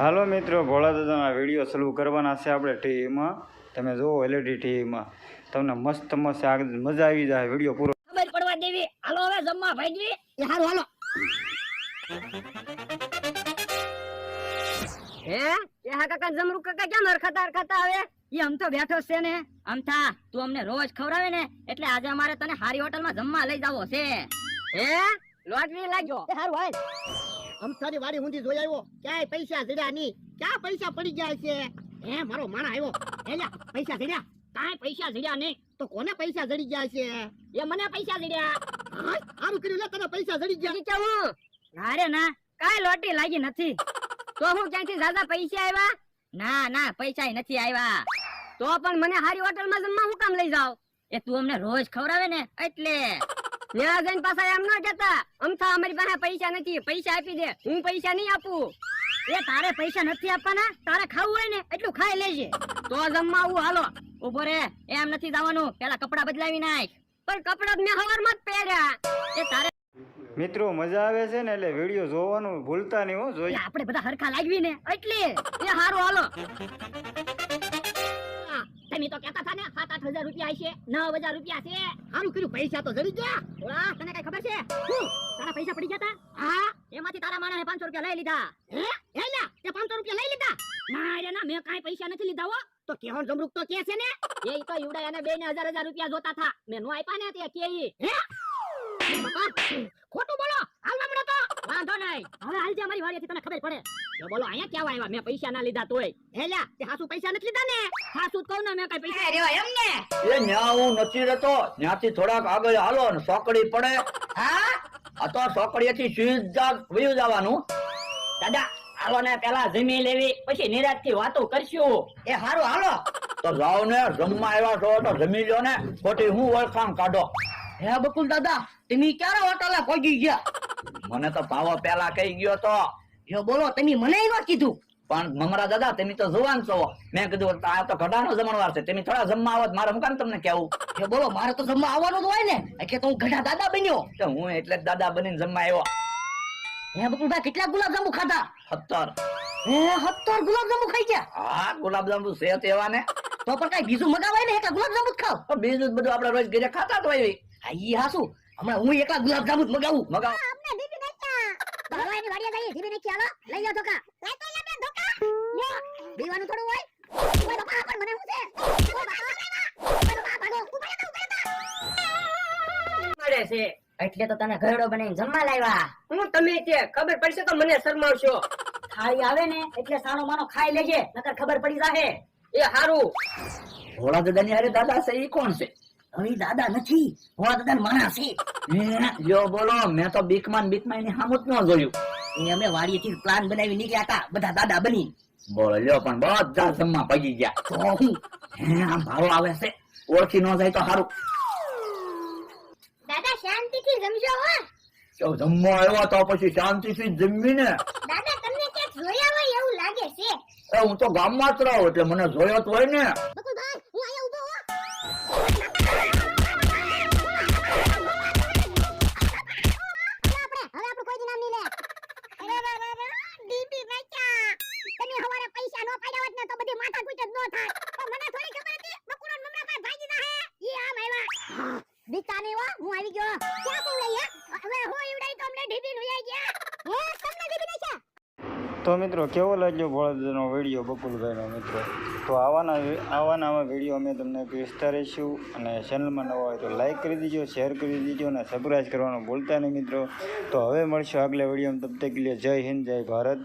હાલો મિત્રો ભોળા દાદાના વીડિયો શરૂ કરવાના છે આપણે ટીવીમાં. તમે જુઓ એલઈડી ટીવીમાં. તમને મસ્ત મસ્ત આગળ મજા આવી જાય વીડિયો પૂરો. ખબર પડવા દેવી. હાલો હવે જમવા ભાગવી. એ હાલો હાલો. હે? એ હા કાકા જમરૂ કાકા કેમ હરખતા હરખતા આવે એ આમ તો બેઠો છે ને. અમથા તું અમને રોજ ખવડાવે ને એટલે આજે અમારે તને હારી હોટલમાં જમવા લઈ જાવો છે. હે? લોટરી લાગ્યો. એ હારું હાલ. અમથાની વાડી ઊંધી જોઈ આવ્યો ક્યાંય પૈસા જડ્યા નહીં. ક્યાં પૈસા પડી ગયા છે? હે મારો માણા આવ્યો. એલા પૈસા જડ્યા કાંઈ પૈસા જડ્યા નહીં. તો કોને પૈસા જડી ગયા છે? એ મને પૈસા જડ્યા સારું કર્યું લે તને પૈસા જડી ગયા. કેવું ના ના કાંઈ લોટી લાગી નથી. તો હું ક્યાંથી દાદા પૈસા આવ્યા ના ના પૈસા નથી આવ્યા તો પણ મને હારી હોટલમાં જમવા હું કામ લઈ જાવ એ તું અમને રોજ ખવડાવે ને એટલે. ત્યાં જઈને પાછા એમ ન કેતા અમથા અમારી પાસે પૈસા નથી. પૈસા આપી દે. હું પૈસા નહીં આપું. એ તારે પૈસા નથી આપવાના? તારે ખાવું હોય ને એટલું ખાઈ લેજે. તો જમવા આવું. હાલો. ઊભો રે. એમ નથી જવાનું. પેલા કપડા બદલાવી નાખ. પણ કપડા મેં હવારમાં જ પહેર્યા. એ તારે મિત્રો મજા આવે છે ને એટલે વીડિયો જોવાનું ભૂલતા નહીં હો એટલે જોઈ આપણે બધા હરખા લાગવી ને. એટલે. એ હારું હાલો. તમે તો કહેતા હતા ને સાત આઠ હજાર રૂપિયા છે નવ હજાર રૂપિયા છે. સારું કર્યું પૈસા તો જડી ગયા. ઓળા તને કઈ ખબર છે? તારા પૈસા પડી ગયા હા. એમાંથી તારા માણસે પાંચસો રૂપિયા લઈ લીધા. હે? એલા તે 500 રૂપિયા લઈ લીધા? ના રે ના મેં કાંઈ પૈસા નથી લીધા હો. તો કેહોન જમરૂક તો કે છે ને? એ તો ઈવડા એને બે ને હજાર હજાર રૂપિયા જોતા હતા. મેં નો આપ્યા ને તે કે. ખોટું વાંધો નહીં. હવે હાલજે અમારી વાડીથી તને ખબર પડે. તો બોલો અહીંયા કેવા આવ્યા મેં પૈસા ના લીધા તોય. હેલા તે હાસુ પૈસા નથી લીધા ને ખાસું કહું ને મેં કઈ પૈસા રેવા એમ ને એ ન્યા હું નથી રહેતો. ન્યાથી થોડાક આગળ હાલો ને સોકડી પડે. હા? આ તો સોકડીએથી સીધા વયું જવાનું. દાદા હાલો ને પેલા જમી લેવી પછી નિરાશથી વાતો કરશું. એ હારું હાલો. તો જાઓ ને જમવા આવ્યા છો તો જમી લો ને ખોટી હું ઓળખાણ કાઢો. હે બકુલ દાદા તમે ક્યારે હોટલે પહોંચી ગયા? મને તો ભાવો પેલા કહી ગયો તો. જો બોલો તમે મને ન કીધું. પણ મમરા દાદા તમે તો જવાન છો. મેં કીધું આ તો ઘડાનો જમણવાર છે. તમે થોડા જમવા આવો મારે હું કામ તમને કેવું જો બોલો મારે તો જમવા આવવાનું જ હોય ને. એટલે તો હું ઘડા દાદા બન્યો. તો હું એટલે જ દાદા બનીને જમવા આવ્યો. હે બકુલભાઈ કેટલા ગુલાબજાંબુ ખાધા? સત્તર. હે સત્તર ગુલાબજાંબુ ખાઈ ગયા? હા ગુલાબજાંબુ છે એવા ને તો પણ કઈ બીજું મગાવાય ને એકલા ગુલાબજાંબુ જ ખાવ. બીજું બધું આપણે રોજ ઘરે ખાતા તો હોય હા ઈ હાસુ. હમણાં હું એકલા ગુલાબજાંબુ જ મગાવું. મગાવ. ભગવાનની વાડીએ ધીમે દીદી નખ્યા લઈ લો ધોકા. લઈ તો લે બે ધોકા લ્યો દીવાનું થોડું હોય. ઓય બાપા પણ મને હું છે? ઓય બાપા ઓય બાપા ભાગો. ઊભા તો ઊભા મળે છે. એટલે તો તને ઘરડો બનાવીને જમવા લાવ્યા હું તમે કે ખબર પડશે તો મને શરમાવશો. ખાઈ આવે ને એટલે સાનો માનો ખાઈ લેજે નકર ખબર પડી જાહે. એ હારું. ભોળા દાદા ની અરે દાદા છે એ કોણ છે? હવે દાદા નથી ભોળા દાદા માણસ છે. જો બોલો મેં તો બીકમાન ને ની હામુત ન જોયું. અમે વાડીએથી પ્લાન બનાવી નીકળ્યા હતા. બધા દાદા બની. બોલો લ્યો પણ બધા જમવા પગી ગયા. તો હું હે આમ ભાવો આવે છે. ઓળખી ન જાય તો સારું દાદા શાંતિથી જમજો હો. જો જમવા આવ્યો તો પછી શાંતિથી જમી ને દાદા તમને ક્યાંક જોયા હોય એવું લાગે છે. હું તો ગામમાં જ રહું એટલે મને જોયો તો હોય ને. આવ્યા હો, હું આવી ગયો. ક્યાં તું લઈ હવે હું ઈવડાઈ તો અમને ઢીબી લઈ ગયા. હે, તમને ઢીબી નાખ્યા તો મિત્રો, કેવો લાગ્યો બળદનો વીડિયો બકુલભાઈનો મિત્રો? તો આવાના આવાના આવા વીડિયો અમે તમને પીસતા રહીશું અને ચેનલમાં નવા હોય તો લાઈક કરી દીજો શેર કરી દીજો અને સબસ્ક્રાઈબ કરવાનું ભૂલતા નહીં મિત્રો. તો હવે મળશું આગલા વિડીયોમાં. તબ તક જય હિન્દ, જય ભારત.